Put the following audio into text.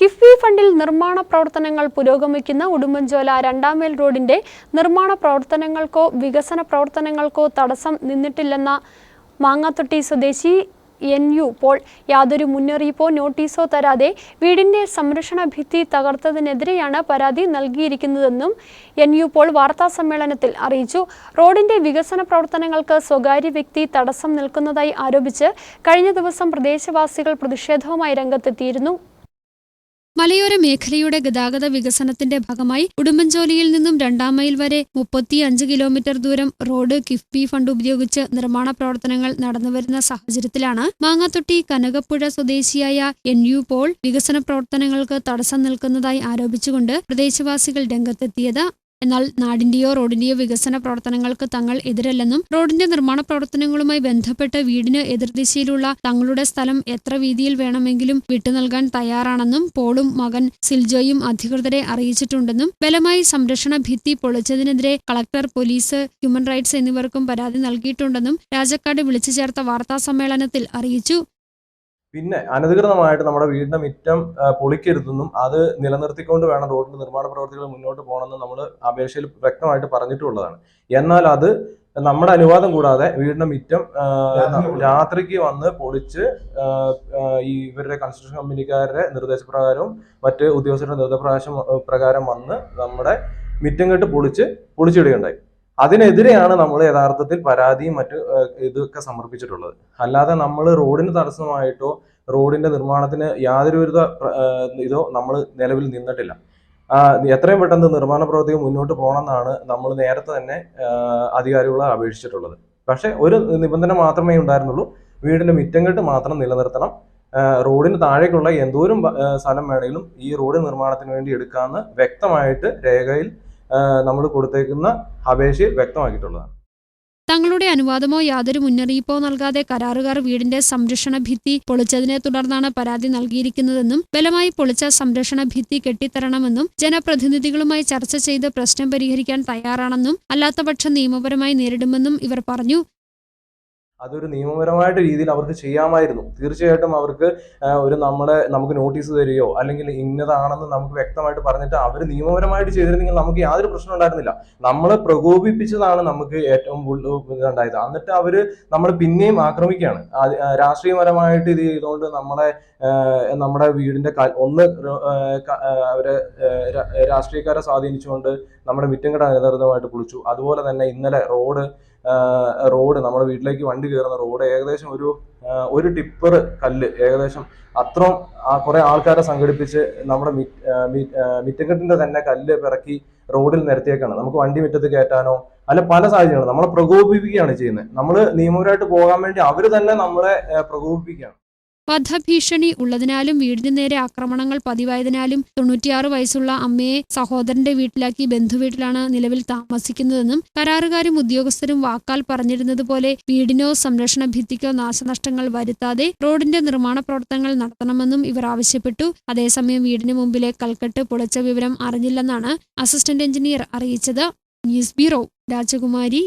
കിഫ്ബി ഫണ്ടിൽ നിർമ്മാണ പ്രവർത്തനങ്ങൾ പുരോഗമിക്കുന്ന ഉടുമ്പൻചോല രണ്ടാം മേൽ റോഡിന്റെ നിർമ്മാണ പ്രവർത്തനങ്ങൾക്കോ വികസന പ്രവർത്തനങ്ങൾക്കോ തടസ്സം നിന്നിട്ടില്ലെന്ന മാങ്ങാത്തൊട്ടി സ്വദേശി എൻ യു പോൾ യാതൊരു മുന്നറിയിപ്പോ നോട്ടീസോ തരാതെ വീടിന്റെ സംരക്ഷണ ഭിത്തി തകർത്തതിനെതിരെയാണ് പരാതി നൽകിയിരിക്കുന്നതെന്നും എൻ യു പോൾ വാർത്താസമ്മേളനത്തിൽ അറിയിച്ചു. റോഡിന്റെ വികസന പ്രവർത്തനങ്ങൾക്ക് സ്വകാര്യ വ്യക്തി തടസ്സം നിൽക്കുന്നതായി ആരോപിച്ച് കഴിഞ്ഞ ദിവസം പ്രദേശവാസികൾ പ്രതിഷേധവുമായി രംഗത്തെത്തിയിരുന്നു. മലയോര മേഖലയുടെ ഗതാഗത വികസനത്തിന്റെ ഭാഗമായി ഉടുമ്പൻചോലിയിൽ നിന്നും രണ്ടാം മൈൽ വരെ മുപ്പത്തിയഞ്ച് കിലോമീറ്റർ ദൂരം റോഡ് കിഫ്ബി ഫണ്ട് ഉപയോഗിച്ച് നിർമ്മാണ പ്രവർത്തനങ്ങൾ നടന്നുവരുന്ന സാഹചര്യത്തിലാണ് മാങ്ങാത്തൊട്ടി കനകപ്പുഴ സ്വദേശിയായ എൻ യു പോൾ വികസന പ്രവർത്തനങ്ങൾക്ക് തടസ്സം നിൽക്കുന്നതായി ആരോപിച്ചുകൊണ്ട് പ്രദേശവാസികൾ രംഗത്തെത്തിയത് എന്നാൽ നാടിന്റെയോ റോഡിന്റെയോ വികസന പ്രവർത്തനങ്ങൾക്ക് തങ്ങൾ എതിരല്ലെന്നും റോഡിന്റെ നിർമ്മാണ പ്രവർത്തനങ്ങളുമായി ബന്ധപ്പെട്ട് വീടിന് എതിർദിശയിലുള്ള തങ്ങളുടെ സ്ഥലം എത്ര വീതിയിൽ വേണമെങ്കിലും വിട്ടു നൽകാൻ തയ്യാറാണെന്നും പോളും മകൻ സിൽജോയും അധികൃതരെ അറിയിച്ചിട്ടുണ്ടെന്നും ബലമായി സംരക്ഷണ ഭിത്തി പൊളിച്ചതിനെതിരെ കളക്ടർ പോലീസ് ഹ്യൂമൻ റൈറ്റ്സ് എന്നിവർക്കും പരാതി നൽകിയിട്ടുണ്ടെന്നും രാജക്കാട് വിളിച്ചു ചേർത്ത വാർത്താ സമ്മേളനത്തിൽ അറിയിച്ചു. പിന്നെ അനധികൃതമായിട്ട് നമ്മുടെ വീടിന്റെ മിറ്റം പൊളിക്കരുതെന്നും അത് നിലനിർത്തിക്കൊണ്ട് വേണം റോഡിന്റെ നിർമ്മാണ പ്രവർത്തികൾ മുന്നോട്ട് പോകണമെന്ന് നമ്മൾ അപേക്ഷയിൽ വ്യക്തമായിട്ട് പറഞ്ഞിട്ടുള്ളതാണ്. എന്നാൽ അത് നമ്മുടെ അനുവാദം കൂടാതെ വീടിന്റെ മിറ്റം രാത്രിക്ക് വന്ന് പൊളിച്ച് ഈ ഇവരുടെ കൺസ്ട്രക്ഷൻ കമ്പനിക്കാരുടെ നിർദ്ദേശപ്രകാരവും മറ്റ് ഉദ്യോഗസ്ഥരുടെ നിർദ്ദേശപ്രകാശം പ്രകാരം വന്ന് നമ്മുടെ മിറ്റം കെട്ട് പൊളിച്ച് പൊളിച്ചിടുകയുണ്ടായി. അതിനെതിരെയാണ് നമ്മൾ യഥാർത്ഥത്തിൽ പരാതിയും മറ്റ് ഇതൊക്കെ സമർപ്പിച്ചിട്ടുള്ളത്. അല്ലാതെ നമ്മൾ റോഡിന് തടസ്സമായിട്ടോ റോഡിന്റെ നിർമ്മാണത്തിന് യാതൊരുവിധ ഇതോ നമ്മൾ നിലവിൽ നിന്നിട്ടില്ല. എത്രയും പെട്ടെന്ന് നിർമ്മാണ പ്രവർത്തികൾ മുന്നോട്ട് പോകണമെന്നാണ് നമ്മൾ നേരത്തെ തന്നെ അധികാരികളെ അപേക്ഷിച്ചിട്ടുള്ളത്. പക്ഷേ ഒരു നിബന്ധന മാത്രമേ ഉണ്ടായിരുന്നുള്ളൂ. വീടിന്റെ മിറ്റംകെട്ട് മാത്രം നിലനിർത്തണം. റോഡിന് താഴേക്കുള്ള എന്തോരം സ്ഥലം വേണമെങ്കിലും ഈ റോഡ് നിർമ്മാണത്തിന് വേണ്ടി എടുക്കാമെന്ന് വ്യക്തമായിട്ട് രേഖയിൽ നമ്മൾ കൊടുത്തേക്കുന്ന അപേക്ഷയിൽ വ്യക്തമാക്കിയിട്ടുള്ളതാണ്. തങ്ങളുടെ അനുവാദമോ യാതൊരു മുന്നറിയിപ്പോ നൽകാതെ കരാറുകാർ വീടിന്റെ സംരക്ഷണ ഭിത്തി പൊളിച്ചതിനെ തുടർന്നാണ് പരാതി നൽകിയിരിക്കുന്നതെന്നും ബലമായി പൊളിച്ച സംരക്ഷണ ഭിത്തി കെട്ടിത്തരണമെന്നും ജനപ്രതിനിധികളുമായി ചർച്ച ചെയ്ത് പ്രശ്നം പരിഹരിക്കാൻ തയ്യാറാണെന്നും അല്ലാത്തപക്ഷം നിയമപരമായി നേരിടുമെന്നും ഇവർ പറഞ്ഞു. അതൊരു നിയമപരമായിട്ട് രീതിയിൽ അവർക്ക് ചെയ്യാമായിരുന്നു. തീർച്ചയായിട്ടും അവർക്ക് ഒരു നമ്മുടെ നമുക്ക് നോട്ടീസ് തരികയോ അല്ലെങ്കിൽ ഇന്നതാണെന്ന് നമുക്ക് വ്യക്തമായിട്ട് പറഞ്ഞിട്ട് അവർ നിയമപരമായിട്ട് ചെയ്തിരുന്നെങ്കിൽ നമുക്ക് യാതൊരു പ്രശ്നം ഉണ്ടായിരുന്നില്ല. നമ്മളെ പ്രകോപിപ്പിച്ചതാണ് നമുക്ക് ഏറ്റവും ഉണ്ടായത് എന്നിട്ട് അവർ നമ്മൾ പിന്നെയും ആക്രമിക്കുകയാണ്. രാഷ്ട്രീയപരമായിട്ട് ഇത് ചെയ്തുകൊണ്ട് നമ്മളെ നമ്മുടെ വീടിന്റെ ഒന്ന് അവരെ രാഷ്ട്രീയക്കാരെ സ്വാധീനിച്ചുകൊണ്ട് നമ്മുടെ മിറ്റങ്കട അനധികൃതമായിട്ട് പൊളിച്ചു അതുപോലെ തന്നെ ഇന്നലെ റോഡ് റോഡ് നമ്മുടെ വീട്ടിലേക്ക് വണ്ടി കയറുന്ന റോഡ് ഏകദേശം ഒരു ഒരു ടിപ്പർ കല്ല് ഏകദേശം അത്രയും കുറെ ആൾക്കാരെ സംഘടിപ്പിച്ച് നമ്മുടെ മിറ്റക്കെട്ടിന്റെ തന്നെ കല്ല് പിറക്കി റോഡിൽ നിരത്തിയേക്കാണ്. നമുക്ക് വണ്ടി മുറ്റത്ത് കയറ്റാനോ അല്ല പല സാഹചര്യങ്ങളും നമ്മളെ പ്രകോപിപ്പിക്കുകയാണ് ചെയ്യുന്നത്. നമ്മൾ നിയമപരമായിട്ട് പോകാൻ വേണ്ടി അവർ തന്നെ നമ്മളെ പ്രകോപിപ്പിക്കുകയാണ്. വധഭീഷണി ഉള്ളതിനാലും വീടിന് നേരെ ആക്രമണങ്ങൾ പതിവായതിനാലും തൊണ്ണൂറ്റിയാറ് വയസ്സുള്ള അമ്മയെ സഹോദരന്റെ വീട്ടിലാക്കി ബന്ധുവീട്ടിലാണ് നിലവിൽ താമസിക്കുന്നതെന്നും കരാറുകാരും ഉദ്യോഗസ്ഥരും വാക്കാൽ പറഞ്ഞിരുന്നതുപോലെ വീടിനോ സംരക്ഷണ ഭിത്തിക്കോ നാശനഷ്ടങ്ങൾ വരുത്താതെ റോഡിന്റെ നിർമ്മാണ പ്രവർത്തനങ്ങൾ നടത്തണമെന്നും ഇവർ ആവശ്യപ്പെട്ടു. അതേസമയം വീടിന് മുമ്പിലെ കൽക്കെട്ട് പൊളിച്ച വിവരം അറിഞ്ഞില്ലെന്നാണ് അസിസ്റ്റന്റ് എഞ്ചിനീയർ അറിയിച്ചത്. News bureau Rajakumari.